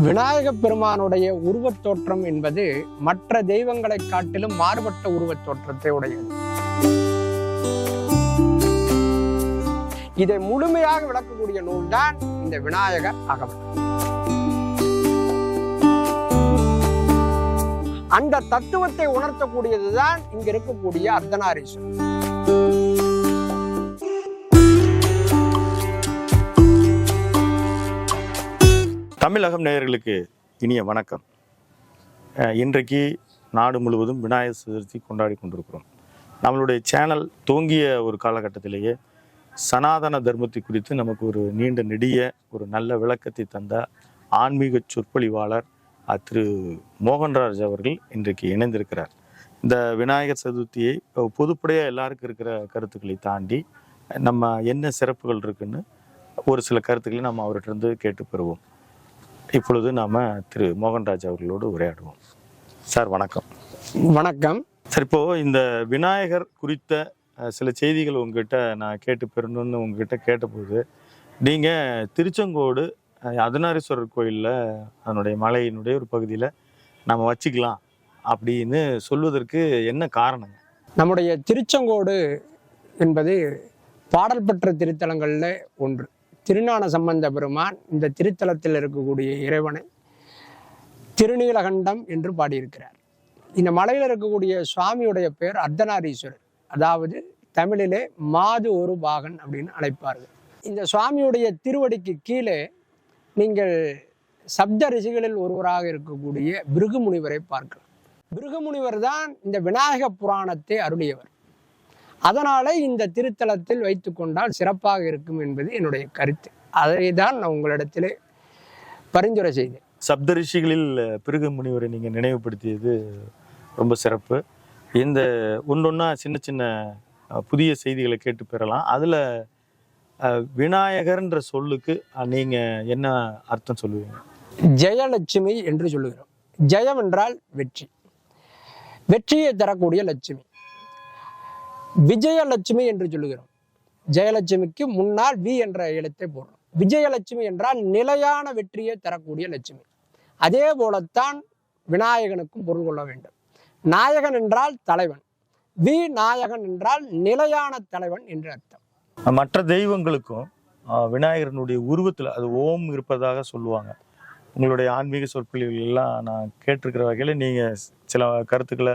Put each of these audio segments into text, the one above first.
விநாயகப் பெருமானுடைய உருவத் தோற்றம் என்பது மற்ற தெய்வங்களை காட்டிலும் மாறுபட்ட உருவத் தோற்றத்தை உடையது. இதை முழுமையாக விளக்கக்கூடிய நூல்தான் இந்த விநாயகர் அகவல் அந்த தத்துவத்தை உணர்த்தக்கூடியதுதான் இங்க இருக்கக்கூடிய அர்த்தநாரீஸ்வரர். தமிழகம் நேயர்களுக்கு இனிய வணக்கம். இன்றைக்கு நாடு முழுவதும் விநாயகர் சதுர்த்தி கொண்டாடி கொண்டிருக்கிறோம். நம்மளுடைய சேனல் தோங்கிய ஒரு காலகட்டத்திலேயே சனாதன தர்மத்தை குறித்து நமக்கு ஒரு நீண்ட நெடிய ஒரு நல்ல விளக்கத்தை தந்த ஆன்மீக சொற்பொழிவாளர் திரு. மோகன்ராஜ் அவர்கள் இன்றைக்கு இணைந்திருக்கிறார். இந்த விநாயகர் சதுர்த்தியை பொதுப்படையாக எல்லாருக்கும் இருக்கிற கருத்துக்களை தாண்டி நம்ம என்ன சிறப்புகள் இருக்குன்னு ஒரு சில கருத்துக்களை நம்ம அவர்கிட்ட இருந்து கேட்டு பெறுவோம். இப்பொழுது நாம திரு மோகன்ராஜ் அவர்களோடு உரையாடுவோம். சார் வணக்கம். வணக்கம். சார் இப்போ இந்த விநாயகர் குறித்த சில செய்திகள் உங்ககிட்ட நான் கேட்டு பெறணும்னு உங்ககிட்ட கேட்டபோது நீங்க திருச்செங்கோடு அஹ், அர்த்தநாரீஸ்வரர் கோயிலில் அதனுடைய மலையினுடைய ஒரு பகுதியில் நம்ம வச்சுக்கலாம் அப்படின்னு சொல்வதற்கு என்ன காரணங்க? நம்முடைய திருச்செங்கோடு என்பது பாடல் பெற்ற திருத்தலங்களில் ஒன்று. திருஞான சம்பந்த பெருமான் இந்த திருத்தலத்தில் இருக்கக்கூடிய இறைவனை திருநீலகண்டம் என்று பாடியிருக்கிறார். இந்த மலையில் இருக்கக்கூடிய சுவாமியுடைய பேர் அர்த்தநாரீஸ்வரர். அதாவது தமிழிலே மாது ஒரு பாகன் அப்படின்னு அழைப்பார்கள். இந்த சுவாமியுடைய திருவடிக்கு கீழே நீங்கள் சப்த ரிஷிகளில் ஒருவராக இருக்கக்கூடிய பிருகுமுனிவரை பார்க்கலாம். பிருகுமுனிவர் தான் இந்த விநாயக புராணத்தை அருளியவர். அதனாலே இந்த திருத்தலத்தில் வைத்துக்கொண்டால் சிறப்பாக இருக்கும் என்பது என்னுடைய கருத்து. அதை தான் நான் உங்களிடத்திலே பரிந்துரை செய்தேன். சப்தரிஷிகளில் பிருகு முனிவரை நீங்க நினைவுபடுத்தியது ரொம்ப சிறப்பு. இந்த ஒன்றொன்னா சின்ன சின்ன புதிய செய்திகளை கேட்டு பெறலாம். அதுல விநாயகர்ன்ற சொல்லுக்கு அஹ், நீங்க என்ன அர்த்தம் சொல்லுவீங்க? ஜெயலட்சுமி என்று சொல்லுகிறோம். ஜெயம் என்றால் வெற்றி. வெற்றியை தரக்கூடிய லட்சுமி. விஜயலட்சுமி என்று சொல்லுகிறோம். ஜெயலட்சுமிக்கு முன்னால் வி என்ற எழுத்தை போடுறோம். விஜயலட்சுமி என்றால் நிலையான வெற்றியை தரக்கூடிய லட்சுமி. அதே போலத்தான் விநாயகனுக்கும் பொருள் கொள்ள வேண்டும். நாயகன் என்றால் தலைவன். வி நாயகன் என்றால் நிலையான தலைவன் என்று அர்த்தம். மற்ற தெய்வங்களுக்கும் விநாயகரனுடைய உருவத்தில் அது ஓம் இருப்பதாக சொல்லுவாங்க. உங்களுடைய ஆன்மீக சொற்பொழிவுகள் எல்லாம் நான் கேட்டிருக்கிற வகையில் நீங்கள் சில கருத்துக்களை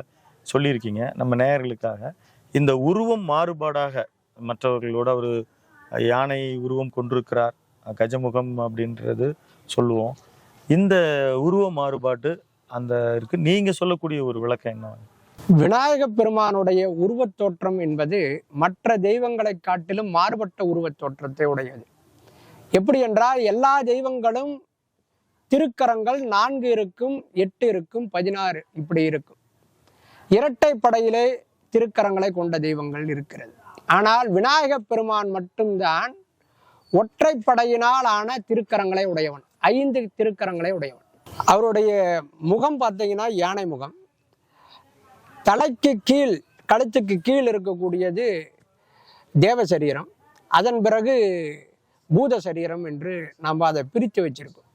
சொல்லியிருக்கீங்க. நம்ம நேயர்களுக்காக. இந்த உருவம் மாறுபாடாக மற்றவர்களோட ஒரு யானை உருவம் கொண்டிருக்கிறார். கஜமுகம் அப்படின்றது சொல்லுவோம். இந்த உருவ மாறுபாடு அந்த இருக்கு. நீங்க சொல்லக்கூடிய ஒரு விளக்கம் என்ன? விநாயகப் பெருமானுடைய உருவத் தோற்றம் என்பது மற்ற தெய்வங்களை காட்டிலும் மாறுபட்ட உருவத் தோற்றத்தை உடையது. எப்படி என்றால் எல்லா தெய்வங்களும் திருக்கரங்கள் நான்கு இருக்கும் எட்டு இருக்கும் பதினாறு இப்படி இருக்கும். இரட்டை படையிலே திருக்கரங்களை கொண்ட தெய்வங்கள் இருக்கிறது. ஆனால் விநாயகப் பெருமான் மட்டும்தான் ஒற்றைப்படையினால் ஆன திருக்கரங்களை உடையவன். ஐந்து திருக்கரங்களை உடையவன். அவருடைய முகம் பார்த்தீங்கன்னா யானை முகம். தலைக்கு கீழ் கழுத்துக்கு கீழ் இருக்கக்கூடியது தேவ சரீரம் அதன் பிறகு பூத சரீரம் என்று நாம் அதை பிரித்து வச்சிருக்கோம்.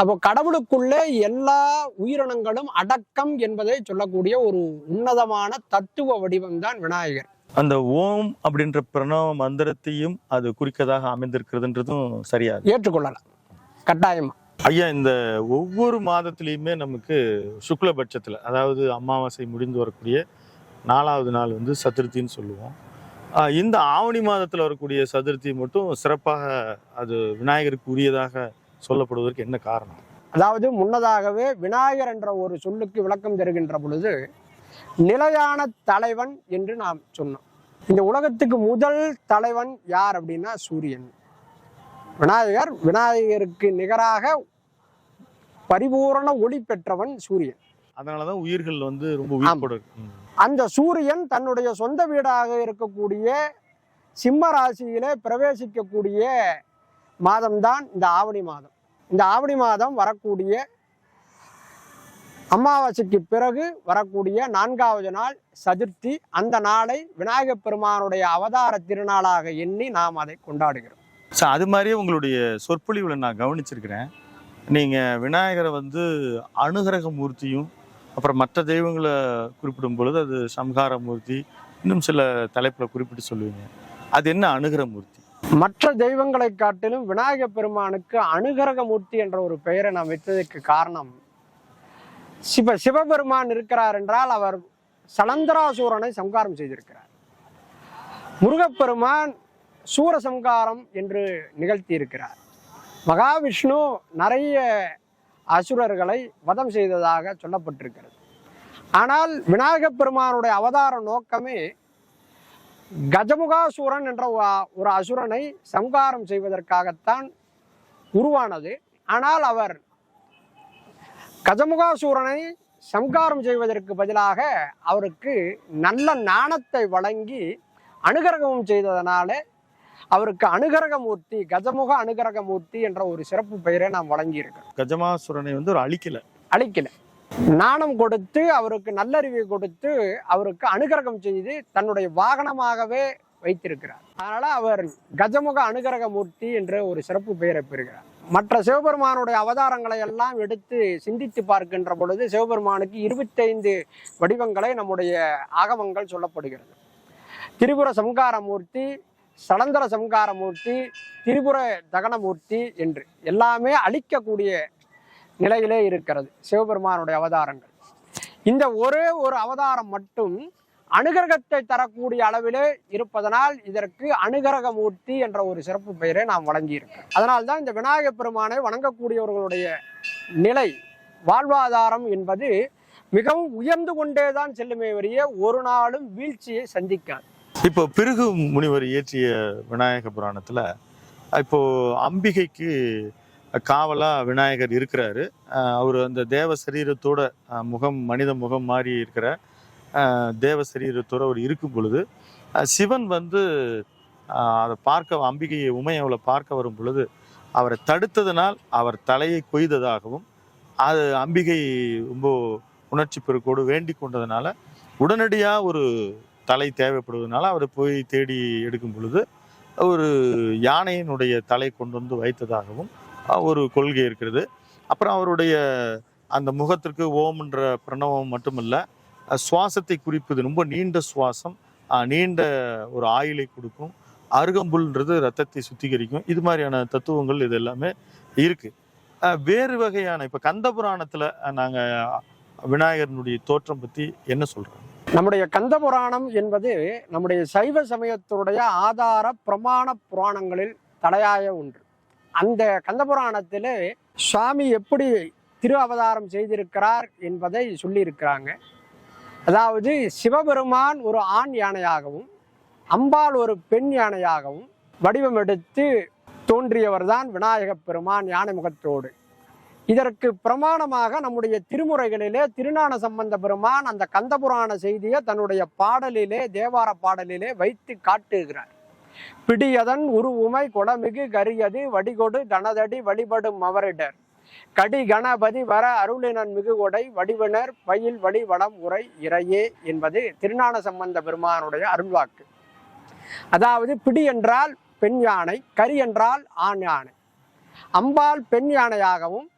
அப்போ கடவுளுக்குள்ளே எல்லா உயிரினங்களும் அடக்கம் என்பதை சொல்லக்கூடிய ஒரு உன்னதமான தத்துவ வடிவம்தான் விநாயகர். அந்த ஓம் அப்படின்ற பிரணவ மந்திரத்தையும் அது குறிக்கதாக அமைந்திருக்கிறதுன்றதும் சரியா ஏற்றுக்கொள்ளலாம். கட்டாயமா. ஐயா இந்த ஒவ்வொரு மாதத்துலேயுமே நமக்கு சுக்லபட்சத்தில் அதாவது அமாவாசை முடிந்து வரக்கூடிய நாலாவது நாள் வந்து சதுர்த்தின்னு சொல்லுவோம். இந்த ஆவணி மாதத்தில் வரக்கூடிய சதுர்த்தி மட்டும் சிறப்பாக அது விநாயகருக்கு உரியதாக சொல்லப்படுவதற்கு என்ன காரணம்? அதாவது முன்னதாகவே விநாயகர் என்ற ஒரு சொல்லுக்கு விளக்கம் தருகின்ற பொழுது நிலையான தலைவன் என்று நாம் சொன்னோம். இந்த உலகத்துக்கு முதல் தலைவன் யார் அப்படின்னா சூரியன். விநாயகர் விநாயகருக்கு நிகராக பரிபூரண ஒளி பெற்றவன் சூரியன். அதனால தான் உயிர்கள் வந்து ரொம்ப. அந்த சூரியன் தன்னுடைய சொந்த வீடாக இருக்கக்கூடிய சிம்ம ராசியிலே பிரவேசிக்கக்கூடிய மாதம்தான் இந்த ஆவணி மாதம். இந்த ஆவணி மாதம் வரக்கூடிய அமாவாசைக்கு பிறகு வரக்கூடிய நான்காவது நாள் சதுர்த்தி. அந்த நாளை விநாயகப் பெருமானுடைய அவதார திருநாளாக எண்ணி நாம் அதை கொண்டாடுகிறோம். சார் அது மாதிரியே உங்களுடைய சொற்பொழிவில் நான் கவனிச்சிருக்கிறேன். நீங்கள் விநாயகரை வந்து அனுகிரக மூர்த்தியும் அப்புறம் மற்ற தெய்வங்களை குறிப்பிடும் பொழுது அது சம்ஹார மூர்த்தி இன்னும் சில தலைப்பில் குறிப்பிட்டு சொல்லுவீங்க. அது என்ன அனுகிர மூர்த்தி மற்ற தெய்வங்களை காட்டிலும் விநாயக பெருமானுக்கு அனுகரக மூர்த்தி என்ற ஒரு பெயரை நாம் வைத்ததற்கு காரணம் சிவ சிவபெருமான் இருக்கிறார் என்றால் அவர் சலந்தராசூரனை சம்காரம் செய்திருக்கிறார். முருகப்பெருமான் சூரசம்காரம் என்று நிகழ்த்தி இருக்கிறார் மகாவிஷ்ணு நிறைய அசுரர்களை வதம் செய்ததாக சொல்லப்பட்டிருக்கிறது. ஆனால் விநாயகப் பெருமானுடைய அவதார நோக்கமே கஜமுகாசூரன் என்ற ஒரு அசுரனை சம்காரம் செய்வதற்காகத்தான் உருவானது. ஆனால் அவர் கஜமுகாசூரனை சம்காரம் செய்வதற்கு பதிலாக அவருக்கு நல்ல நாணத்தை வழங்கி அனுகிரகமும் செய்ததனால அவருக்கு அனுகிரகமூர்த்தி கஜமுக அனுகிரகமூர்த்தி என்ற ஒரு சிறப்பு பெயரை நாம் வழங்கியிருக்கிறோம். கஜமாசுரனை வந்து ஒரு அழிக்கல. அழிக்கல. நாணம் கொடுத்து அவருக்கு நல்லறிவை கொடுத்து அவருக்கு அனுகிரகம் செய்து தன்னுடைய வாகனமாகவே வைத்திருக்கிறார். அதனால அவர் கஜமுக அனுகிரக மூர்த்தி என்ற ஒரு சிறப்பு பெயரை பெறுகிறார். மற்ற சிவபெருமானுடைய அவதாரங்களை எல்லாம் எடுத்து சிந்தித்து பார்க்கின்ற பொழுது சிவபெருமானுக்கு இருபத்தைந்து வடிவங்களை நம்முடைய ஆகமங்கள் சொல்லப்படுகிறது. திரிபுர சம்காரமூர்த்தி சலந்தர சம்காரமூர்த்தி திரிபுர தகனமூர்த்தி என்று எல்லாமே அழிக்கக்கூடிய நிலையிலே இருக்கிறது. சிவபெருமானுடைய அவதாரங்கள். இந்த ஒரே ஒரு அவதாரம் மட்டும் அனுகிரகத்தை தரக்கூடிய அளவிலே இருப்பதனால் இதற்கு அனுகிரக மூர்த்தி என்ற ஒரு சிறப்பு பெயரை நாம் வழங்கியிருக்கிறோம். அதனால்தான் இந்த விநாயகப் பெருமானை வணங்கக்கூடியவர்களுடைய நிலை வாழ்வாதாரம் என்பது மிகவும் உயர்ந்து கொண்டே தான் செல்லுமே வரிய ஒரு நாளும் வீழ்ச்சியை சந்திக்காது. இப்போ பிருகு முனிவர் இயற்றிய விநாயக புராணத்தில் இப்போ அம்பிகைக்கு காவலாக விநாயகர் இருக்கிறாரு. அவர் அந்த தேவ சரீரத்தோட முகம் மனித முகம் மாறி இருக்கிற தேவ சரீரத்தோட அவர் இருக்கும் பொழுது சிவன் வந்து அதை பார்க்க அம்பிகையை உமை அவளை பார்க்க வரும் பொழுது அவரை தடுத்ததனால் அவர் தலையை கொய்ததாகவும் அது அம்பிகை ரொம்ப உணர்ச்சி பெருக்கோடு வேண்டி கொண்டதுனால உடனடியாக ஒரு தலை தேவைப்படுவதனால அவரை போய் தேடி எடுக்கும் பொழுது ஒரு யானையினுடைய தலை கொண்டு வந்து வைத்ததாகவும் ஒரு கொள்கை இருக்கிறது. அப்புறம் அவருடைய அந்த முகத்திற்கு ஓம்ன்ற பிரணவம் மட்டுமல்ல சுவாசத்தை குறிப்பது ரொம்ப நீண்ட சுவாசம் நீண்ட ஒரு ஆயுளை கொடுக்கும். அருகம்புல்ன்றது ரத்தத்தை சுத்திகரிக்கும். இது மாதிரியான தத்துவங்கள் இது எல்லாமே இருக்கு. வேறு வகையான இப்போ கந்த புராணத்தில் நாங்கள் விநாயகரனுடைய தோற்றம் பற்றி என்ன சொல்கிறோம் நம்முடைய கந்த புராணம் என்பது நம்முடைய சைவ சமயத்தினுடைய ஆதார பிரமாண புராணங்களில் தலையாய ஒன்று. அந்த கந்தபுராணத்தில் சுவாமி எப்படி திரு அவதாரம் செய்திருக்கிறார் என்பதை சொல்லியிருக்கிறாங்க. அதாவது சிவபெருமான் ஒரு ஆண் யானையாகவும் அம்பாள் ஒரு பெண் யானையாகவும் வடிவமெடுத்து தோன்றியவர்தான் விநாயகப் பெருமான் யானை முகத்தோடு இதற்கு பிரமாணமாக நம்முடைய திருமுறைகளிலே திருநான சம்பந்த பெருமான் அந்த கந்தபுராண செய்தியை தன்னுடைய பாடலிலே தேவார பாடலிலே வைத்து காட்டுகிறார். பிடியதன் உருவுமை கொடமிகு கரியது வடிகொடு தனதடி வழிபடும் அவரிடர். கடி கணபதி வர அருளினன் மிகு கொடை வடிவினர் பயில் வழி வடம் உரை இறையே என்பது திருஞான சம்பந்த பெருமானுடைய அருள்வாக்கு. அதாவது பிடி என்றால் பெண் யானை கரி என்றால் ஆண் யானை. அம்பாள் பெண் யானையாகவும்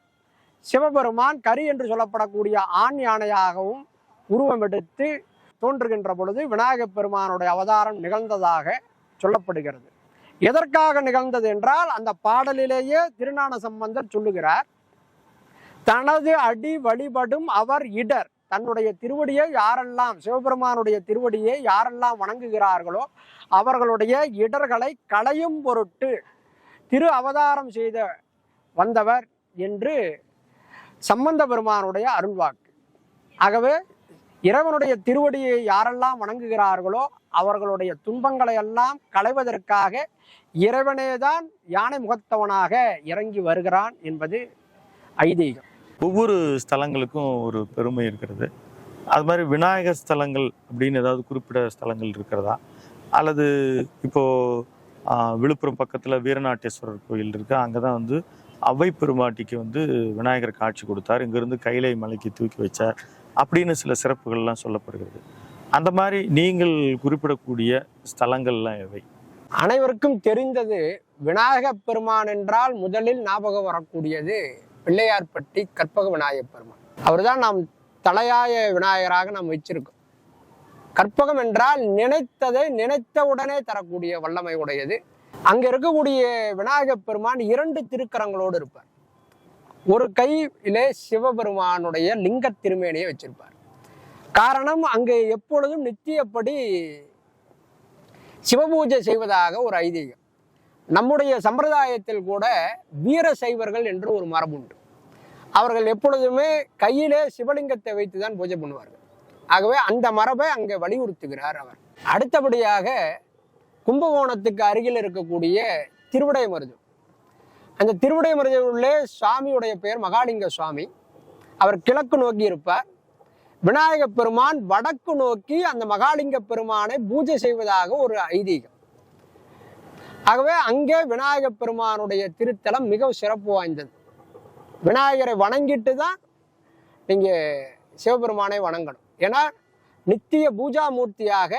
சிவபெருமான் கரி என்று சொல்லப்படக்கூடிய ஆண் யானையாகவும் உருவமெடுத்து தோன்றுகின்ற பொழுது விநாயகப் பெருமானுடைய அவதாரம் நிகழ்ந்ததாக சொல்லப்படுகிறது. எதற்காக நிகழ்ந்தது என்றால் அந்த பாடலிலேயே திருநான சம்பந்தர் சொல்லுகிறார் தனது அடி வழிபடும் அவர் இடர். தன்னுடைய திருவடியை யாரெல்லாம் சிவபெருமானுடைய திருவடியை யாரெல்லாம் வணங்குகிறார்களோ அவர்களுடைய இடர்களை களையும் பொருட்டு திரு அவதாரம் செய்த வந்தவர் என்று சம்பந்த பெருமானுடைய அருள்வாக்கு. ஆகவே இறைவனுடைய திருவடியை யாரெல்லாம் வணங்குகிறார்களோ அவர்களுடைய துன்பங்களை எல்லாம் களைவதற்காக இறைவனேதான் யானை முகத்தவனாக இறங்கி வருகிறான் என்பது ஐதீகம். ஒவ்வொரு ஸ்தலங்களுக்கும் ஒரு பெருமை இருக்கிறது. அது மாதிரி விநாயகர் ஸ்தலங்கள் அப்படின்னு ஏதாவது குறிப்பிட ஸ்தலங்கள் இருக்கிறதா? அல்லது இப்போது விழுப்புரம் பக்கத்தில் வீரநாட்டேஸ்வரர் கோயில் இருக்குது அங்கே தான் வந்து அவ்வை பெருமாட்டிக்கு வந்து விநாயகர் காட்சி கொடுத்தார். இங்கிருந்து கைலை மலைக்கு தூக்கி வச்சார். அப்படின்னு சில சிறப்புகள்லாம் சொல்லப்படுகிறது. அந்த மாதிரி நீங்கள் குறிப்பிடக்கூடிய ஸ்தலங்கள்லாம் எவை? அனைவருக்கும் தெரிந்தது விநாயக பெருமான் என்றால் முதலில் ஞாபகம் வரக்கூடியது பிள்ளையார்பட்டி கற்பக விநாயகப் பெருமான். அவர்தான் நாம் தலையாய விநாயகராக நாம் வச்சிருக்கோம். கற்பகம் என்றால் நினைத்ததை நினைத்த உடனே தரக்கூடிய வல்லமை உடையது. அங்கே இருக்கக்கூடிய விநாயகப் பெருமான் இரண்டு திருக்கரங்களோடு இருப்பார். ஒரு கையிலே சிவபெருமானுடைய லிங்க திருமேனியை வச்சிருப்பார். காரணம் அங்கே எப்பொழுதும் நித்தியப்படி சிவபூஜை செய்வதாக ஒரு ஐதீகம். நம்முடைய சம்பிரதாயத்தில் கூட வீர சைவர்கள் என்று ஒரு மரபுண்டு அவர்கள் எப்பொழுதுமே கையிலே சிவலிங்கத்தை வைத்து தான் பூஜை பண்ணுவார்கள். ஆகவே அந்த மரபை அங்கே வலியுறுத்துகிறார் அவர். அடுத்தபடியாக கும்பகோணத்துக்கு அருகில் இருக்கக்கூடிய திருவிடைமருது அந்த திருவிடை உள்ளே சுவாமியுடைய பெயர் மகாலிங்க சுவாமி. அவர் கிழக்கு நோக்கி இருப்பார். விநாயக பெருமான் வடக்கு நோக்கி அந்த மகாலிங்க பெருமானை பூஜை செய்வதாக ஒரு ஐதீகம். ஆகவே அங்கே விநாயக பெருமானுடைய திருத்தலம் மிகவும் சிறப்பு வாய்ந்தது. விநாயகரை வணங்கிட்டு தான் நீங்கள் சிவபெருமானை வணங்கணும். ஏன்னா நித்திய பூஜா மூர்த்தியாக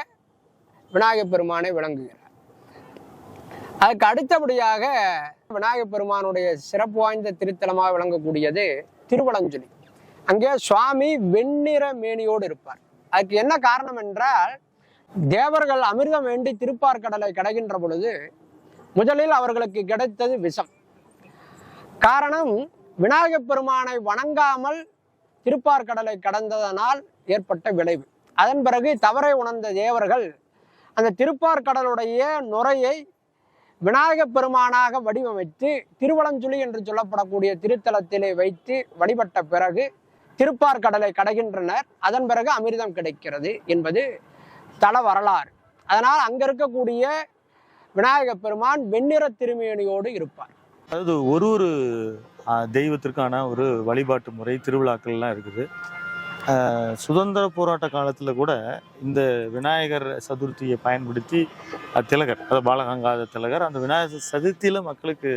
விநாயக பெருமானை விளங்குகிறார். அதுக்கு அடுத்தபடியாக விநாயக பெருமானுடைய சிறப்பு வாய்ந்த திருத்தலமாக விளங்கக்கூடியது திருவலஞ்சுலி. அங்கே சுவாமி வெண்ணிற மேனியோடு இருப்பார். அதுக்கு என்ன காரணம் என்றால் தேவர்கள் அமிர்தம் வேண்டி திருப்பார் கடலை கடைகின்ற பொழுது முதலில் அவர்களுக்கு கிடைத்தது விஷம். காரணம் விநாயகப் பெருமானை வணங்காமல் திருப்பார்கடலை கடந்ததனால் ஏற்பட்ட விளைவு. அதன் பிறகு தவறை உணர்ந்த தேவர்கள் அந்த திருப்பார் கடலுடைய நுரையை விநாயகப் பெருமானாக வடிவமைத்து திருவலஞ்சுழி என்று சொல்லப்படக்கூடிய திருத்தலத்திலே வைத்து வழிபட்ட பிறகு திருப்பார்கடலை கடைகின்றனர். அதன் பிறகு அமிர்தம் கிடைக்கிறது என்பது தல வரலாறு. அதனால் அங்க இருக்கக்கூடிய விநாயக பெருமான் வெண்ணிற திருமேனியோடு இருப்பார். அதாவது ஒரு ஒரு தெய்வத்திற்கான ஒரு வழிபாட்டு முறை திருவிழாக்கள்லாம் இருக்குது. சுதந்திர போராட்ட காலத்தில் கூட இந்த விநாயகர் சதுர்த்தியை பயன்படுத்தி திலகர் அதாவது பாலகங்காத திலகர் அந்த விநாயகர் சதுர்த்தியில் மக்களுக்கு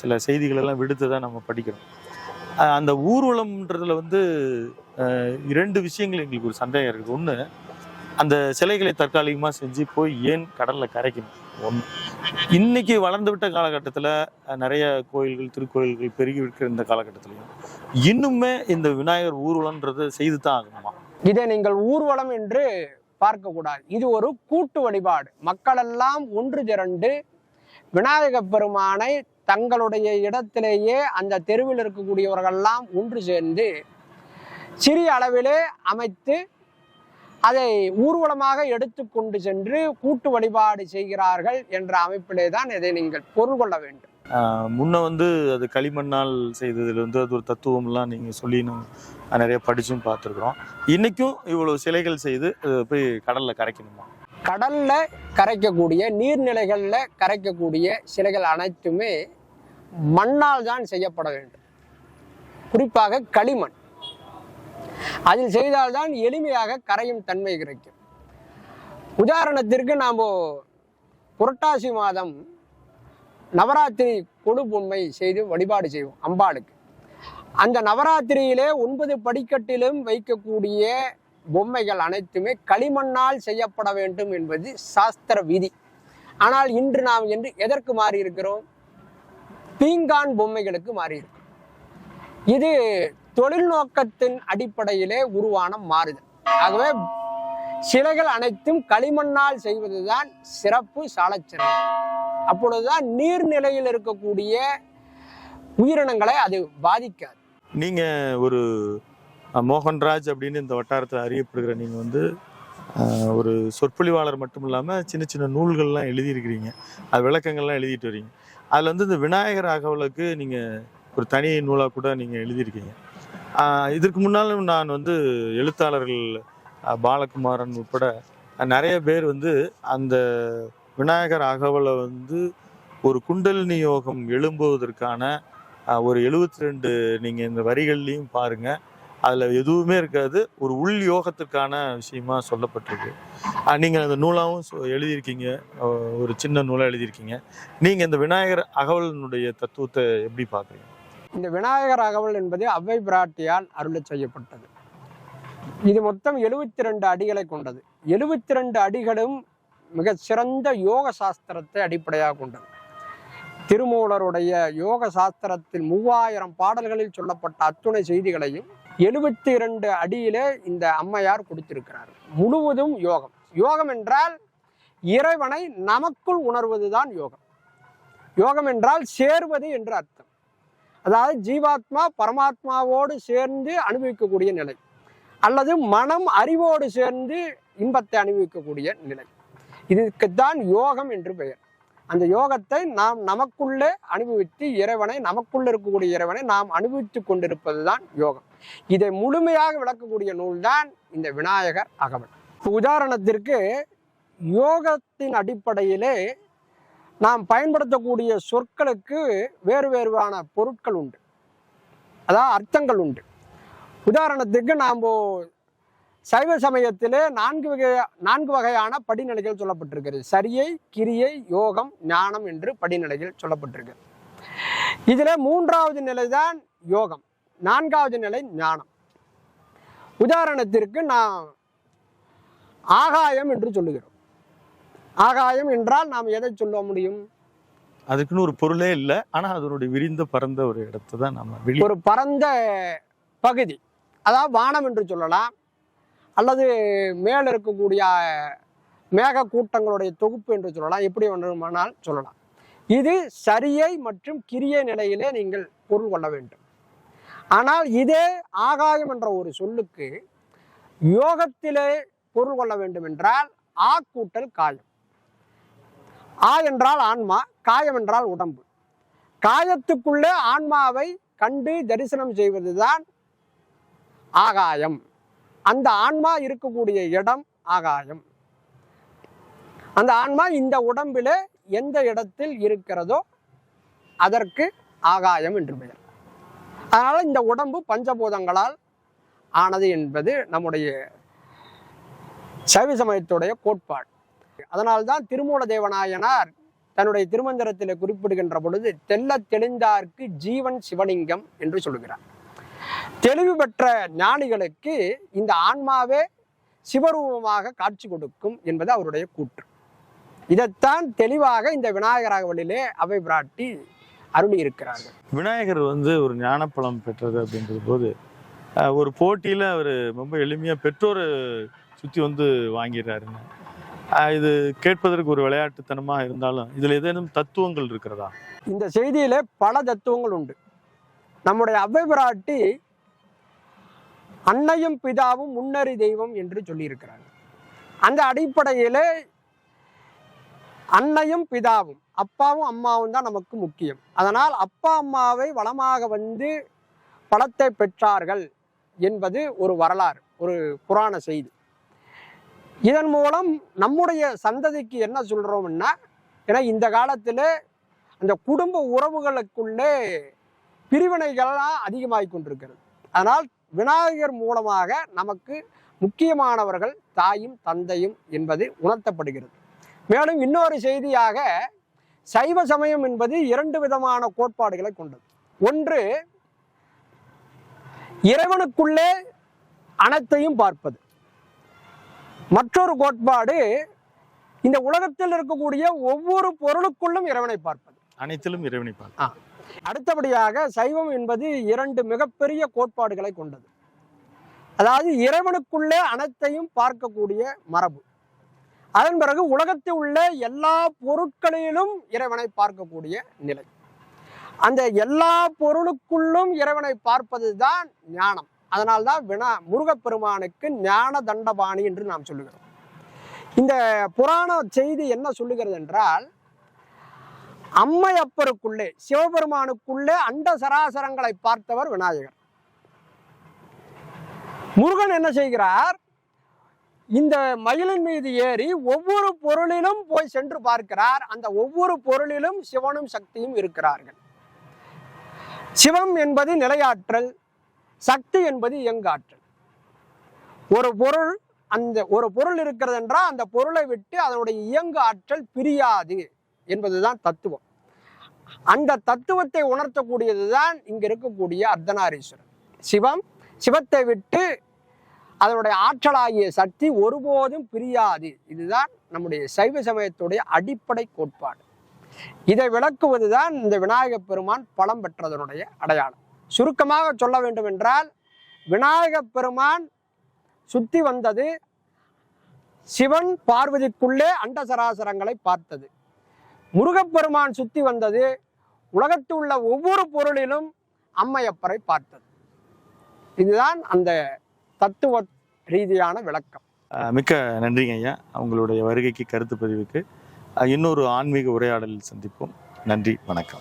சில செய்திகளெல்லாம் விடுத்ததை நம்ம படிக்கிறோம். அந்த ஊர்வலம்ன்றதுல வந்து இரண்டு விஷயங்கள் எங்களுக்கு ஒரு சந்தேகம் இருக்குது. ஒன்று அந்த சிலைகளை தற்காலிகமாக செஞ்சு போய் ஏன் கடலில் கரைக்கணும்? ஒன்று இன்னைக்கு வளர்ந்து விட்ட காலகட்டத்தில் நிறைய கோயில்கள் திருக்கோயில்கள் பெருகி இருக்கிற இந்த காலகட்டத்திலையும் இன்னுமே இந்த விநாயகர் ஊர்வலம்ன்றதை செய்து தான் ஆகணுமா? இதை நீங்கள் ஊர்வலம் என்று பார்க்கக்கூடாது. இது ஒரு கூட்டு வழிபாடு. மக்களெல்லாம் ஒன்று திரண்டு விநாயகப் பெருமானை தங்களுடைய இடத்திலேயே அந்த தெருவில் இருக்கக்கூடியவர்கள்லாம் ஒன்று சேர்ந்து சிறிய அளவிலே அமைத்து அதை ஊர்வலமாக எடுத்து கொண்டு சென்று கூட்டு வழிபாடு செய்கிறார்கள் என்ற அமைப்பிலே தான் இதை நீங்கள் பொருள் கொள்ள வேண்டும். முன்ன வந்து அது களிமண்ணால் செய்ததுல வந்து அது ஒரு தத்துவம்லாம் நீங்கள் சொல்லி நம்ம நிறைய படிச்சும் பார்த்துருக்குறோம். இன்னைக்கும் இவ்வளோ சிலைகள் செய்து போய் கடலில் கரைக்கணுமா? கடல்ல கரைக்கக்கூடிய நீர்நிலைகள்ல கரைக்கக்கூடிய சிலைகள் அனைத்துமே மண்ணால் தான் செய்யப்பட வேண்டும். குறிப்பாக களிமண். அதில் செய்தால்தான் எளிமையாக கரையும் தன்மை கிடைக்கும். உதாரணத்திற்கு நாம் புரட்டாசி மாதம் நவராத்திரி கொடு பொம்மை செய்து வழிபாடு செய்வோம் அம்பாளுக்கு. அந்த நவராத்திரியிலே ஒன்பது படிக்கட்டிலும் வைக்கக்கூடிய பொம்மைகள் அனைத்துமே களிமண்ணால் செய்யப்பட வேண்டும் என்பது சாஸ்திர விதி. ஆனால் இன்று நாம் என்று எதற்கு மாறி இருக்கிறோம் பீங்கான் பொம்மைகளுக்கு மாறி இருக்கிறோம் இது தொழில்நோக்கத்தின் அடிப்படையிலே உருவான மாறுதல் ஆகவே சிலைகள் அனைத்தும் களிமண்ணால் செய்வதுதான் சிறப்பு சாலச்சிறந்தது அப்பொழுதுதான் நீர்நிலையில் இருக்கக்கூடிய உயிரினங்களை அது பாதிக்காது. நீங்கள் ஒரு மோகன்ராஜ் அப்படின்னு இந்த வட்டாரத்தில் அறியப்படுகிற நீங்க வந்து ஒரு சொற்பொழிவாளர் மட்டும் இல்லாமல் சின்ன சின்ன நூல்கள்லாம் எழுதியிருக்கிறீங்க. அது விளக்கங்கள்லாம் எழுதிட்டு வரீங்க. அதில் வந்து இந்த விநாயகர் அகவலுக்கு நீங்கள் ஒரு தனி நூலாக கூட நீங்கள் எழுதியிருக்கீங்க. இதற்கு முன்னாலும் நான் வந்து எழுத்தாளர்கள் பாலகுமாரன் உட்பட நிறைய பேர் வந்து அந்த விநாயகர் அகவலை வந்து ஒரு குண்டலினி யோகம் எழும்புவதற்கான ஒரு எழுபத்தி ரெண்டு நீங்கள் இந்த வரிகள்லையும் பாருங்கள் அதில் எதுவுமே இருக்காது. ஒரு உள் யோகத்துக்கான விஷயமா சொல்லப்பட்டிருக்கு. நீங்கள் அந்த நூலாகவும் சொ- எழுதியிருக்கீங்க. ஒரு சின்ன நூலாக எழுதியிருக்கீங்க. நீங்கள் இந்த விநாயகர் அகவலினுடைய தத்துவத்தை எப்படி பார்க்குறீங்க இந்த விநாயகர் அகவல் என்பது அவ்வை பிராட்டியால் அருளச் செய்யப்பட்டது. இது மொத்தம் எழுபத்தி ரெண்டு அடிகளை கொண்டது. எழுபத்தி ரெண்டு அடிகளும் மிக சிறந்த யோக சாஸ்திரத்தை அடிப்படையாக கொண்டது. திருமூலருடைய யோக சாஸ்திரத்தில் மூவாயிரம் பாடல்களில் சொல்லப்பட்ட அத்துணை செய்திகளையும் எழுபத்தி இரண்டு அடியிலே இந்த அம்மையார் கொடுத்திருக்கிறார். முழுவதும் யோகம். யோகம் என்றால் இறைவனை நமக்குள் உணர்வதுதான் யோகம். யோகம் என்றால் சேர்வது என்றார் அதாவது ஜீவாத்மா பரமாத்மாவோடு சேர்ந்து அனுபவிக்கக்கூடிய நிலை. அல்லது மனம் அறிவோடு சேர்ந்து இன்பத்தை அனுபவிக்கக்கூடிய நிலை. இதுக்குத்தான் யோகம் என்று பெயர். அந்த யோகத்தை நாம் நமக்குள்ளே அனுபவித்து இறைவனை நமக்குள்ளே இருக்கக்கூடிய இறைவனை நாம் அனுபவித்துக் கொண்டிருப்பதுதான் யோகம். இதை முழுமையாக விளக்கக்கூடிய நூல்தான் இந்த விநாயகர் அகவல். உதாரணத்திற்கு யோகத்தின் அடிப்படையிலே நாம் பயன்படுத்தக்கூடிய சொற்களுக்கு வேறு வேறுவான பொருட்கள் உண்டு. அதாவது அர்த்தங்கள் உண்டு. உதாரணத்துக்கு நாம் சைவ சமயத்திலே நான்கு வகை நான்கு வகையான படிநிலைகள் சொல்லப்பட்டிருக்கிறது. சரியை கிரியை யோகம் ஞானம் என்று படிநிலைகள் சொல்லப்பட்டிருக்கு. இதில் மூன்றாவது நிலைதான் யோகம் நான்காவது நிலை ஞானம். உதாரணத்திற்கு நாம் ஆகாயம் என்று சொல்லுகிறோம். ஆகாயம் என்றால் நாம் எதை சொல்ல முடியும்? அதுக்குன்னு ஒரு பொருளே இல்லை. ஆனா அதனுடைய விரிந்த பரந்த ஒரு இடத்தை தான் நம்ம ஒரு பரந்த பகுதி. அதாவது வானம் என்று சொல்லலாம். அல்லது மேல் இருக்கக்கூடிய மேக கூட்டங்களுடைய தொகுப்பு என்று சொல்லலாம். எப்படி வேண்டுமானால் சொல்லலாம். இது சரியை மற்றும் கிரியை நிலையிலே நீங்கள் பொருள் கொள்ள வேண்டும். ஆனால் இதே ஆகாயம் என்ற ஒரு சொல்லுக்கு யோகத்திலே பொருள் கொள்ள வேண்டும் என்றால் ஆ கூட்டல் காயம். ஆ என்றால் ஆன்மா காயம் என்றால் உடம்பு. காயத்துக்குள்ளே ஆன்மாவை கண்டு தரிசனம் செய்வதுதான் ஆகாயம். அந்த ஆன்மா இருக்கக்கூடிய இடம் ஆகாயம். அந்த ஆன்மா இந்த உடம்பிலே எந்த இடத்தில் இருக்கிறதோ அதற்கு ஆகாயம் என்று பெயர். அதனால் இந்த உடம்பு பஞ்சபூதங்களால் ஆனது என்பது நம்முடைய சைவ சமயத்துடைய கோட்பாடு. அதனால்தான் திருமூல தேவநாயனார் தன்னுடைய திருமந்திரத்தில் குறிப்பிடுகின்ற பொழுது தெல்ல தெளிந்தார்க்கு ஜீவன் சிவலிங்கம் என்று சொல்கிறார். தெளிவு பெற்ற ஞானிகளுக்கு இந்த ஆன்மாவே சிவரூபமாக காட்சி கொடுக்கும் என்பது அவருடைய கூற்று. இதைத்தான் தெளிவாக இந்த விநாயகராகவலிலே அவை பிராட்டி அருளி இருக்கிறார்கள். விநாயகர் வந்து ஒரு ஞானப்பழம் பெற்றது அப்படின்றது போது ஒரு போட்டியில அவர் ரொம்ப எளிமையா பெற்றோர் சுத்தி வந்து வாங்கிடுறாருங்க. இது கேட்பதற்கு ஒரு விளையாட்டுத்தனமா இருந்தாலும் இதுல ஏதேனும் தத்துவங்கள் இருக்கிறதா? இந்த செய்தியில் பல தத்துவங்கள் உண்டு. நம்முடைய அவ்வை பிராட்டி அன்னையும் பிதாவும் முன்னறி தெய்வம் என்று சொல்லியிருக்கிறாங்க அந்த அடிப்படையில் அன்னையும் பிதாவும் அப்பாவும் அம்மாவும் தான் நமக்கு முக்கியம். அதனால் அப்பா அம்மாவை வளமாக வந்து பலத்தை பெற்றார்கள் என்பது ஒரு வரலாறு ஒரு புராண செய்தி. இதன் மூலம் நம்முடைய சந்ததிக்கு என்ன சொல்கிறோம்னா ஏன்னா இந்த காலத்தில் அந்த குடும்ப உறவுகளுக்குள்ளே பிரிவினைகள்லாம் அதிகமாகி கொண்டிருக்கிறது. அதனால் விநாயகர் மூலமாக நமக்கு முக்கியமானவர்கள் தாயும் தந்தையும் என்பது உணர்த்தப்படுகிறது. மேலும் இன்னொரு செய்தியாக சைவ சமயம் என்பது இரண்டு விதமான கோட்பாடுகளை கொண்டது. ஒன்று இறைவனுக்குள்ளே அனைத்தையும் பார்ப்பது. மற்றொரு கோட்பாடு இந்த உலகத்தில் இருக்கக்கூடிய ஒவ்வொரு பொருளுக்குள்ளும் இறைவனை பார்ப்பது. அனைத்திலும் இறைவனை பார்க்க அடுத்தபடியாக சைவம் என்பது இரண்டு மிகப்பெரிய கோட்பாடுகளை கொண்டது. அதாவது இறைவனுக்குள்ளே அனைத்தையும் பார்க்கக்கூடிய மரபு. அதன் பிறகு உலகத்தில் உள்ள எல்லா பொருட்களிலும் இறைவனை பார்க்கக்கூடிய நிலை. அந்த எல்லா பொருளுக்குள்ளும் இறைவனை பார்ப்பது தான் ஞானம். அதனால்தான் வினா முருகப்பெருமானுக்கு ஞான தண்டபாணி என்று நாம் சொல்லுகிறோம். இந்த புராண செய்தி என்ன சொல்லுகிறது என்றால் அம்மையப்பருக்குள்ளே சிவபெருமானுக்குள்ளே அண்ட சராசரங்களை பார்த்தவர் விநாயகர். முருகன் என்ன செய்கிறார்? இந்த மயிலின் மீது ஏறி ஒவ்வொரு பொருளிலும் போய் சென்று பார்க்கிறார். அந்த ஒவ்வொரு பொருளிலும் சிவனும் சக்தியும் இருக்கிறார்கள். சிவம் என்பது நிலையாற்றல் சக்தி என்பது இயங்காற்றல். ஒரு பொருள் அந்த ஒரு பொருள் இருக்கிறது என்றால் அந்த பொருளை விட்டு அதனுடைய இயங்கு ஆற்றல் பிரியாது என்பதுதான் தத்துவம். அந்த தத்துவத்தை உணர்த்தக்கூடியது தான் இங்க இருக்கக்கூடிய அர்த்தநாரீஸ்வரர். சிவம் சிவத்தை விட்டு அதனுடைய ஆற்றலாகிய சக்தி ஒருபோதும் பிரியாது. இதுதான் நம்முடைய சைவ சமயத்துடைய அடிப்படை கோட்பாடு. இதை விளக்குவதுதான் இந்த விநாயகப் பெருமான் பலம் பெற்றதனுடைய அடையாளம். சுருக்கமாக சொல்ல வேண்டும் என்றால் விநாயகப் பெருமான் சுத்தி வந்தது சிவன் பார்வதிக்குள்ளே அண்ட சராசரங்களை பார்த்தது. முருகப்பெருமான் சுத்தி வந்தது உலகத்தில் உள்ள ஒவ்வொரு பொருளிலும் அம்மையப்பரை பார்த்தது. இதுதான் அந்த தத்துவ ரீதியான விளக்கம். மிக்க நன்றிங்க ஐயா. அவங்களுடைய வருகைக்கு கருத்து பதிவுக்கு இன்னொரு ஆன்மீக உரையாடலில் சந்திப்போம். நன்றி வணக்கம்.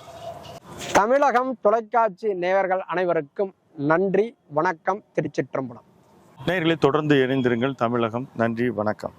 தமிழகம் தொலைக்காட்சி நேயர்கள் அனைவருக்கும் நன்றி வணக்கம் திருச்சிற்றம்பலம். நேர்களை தொடர்ந்து இணைந்திருங்கள். தமிழகம் நன்றி வணக்கம்.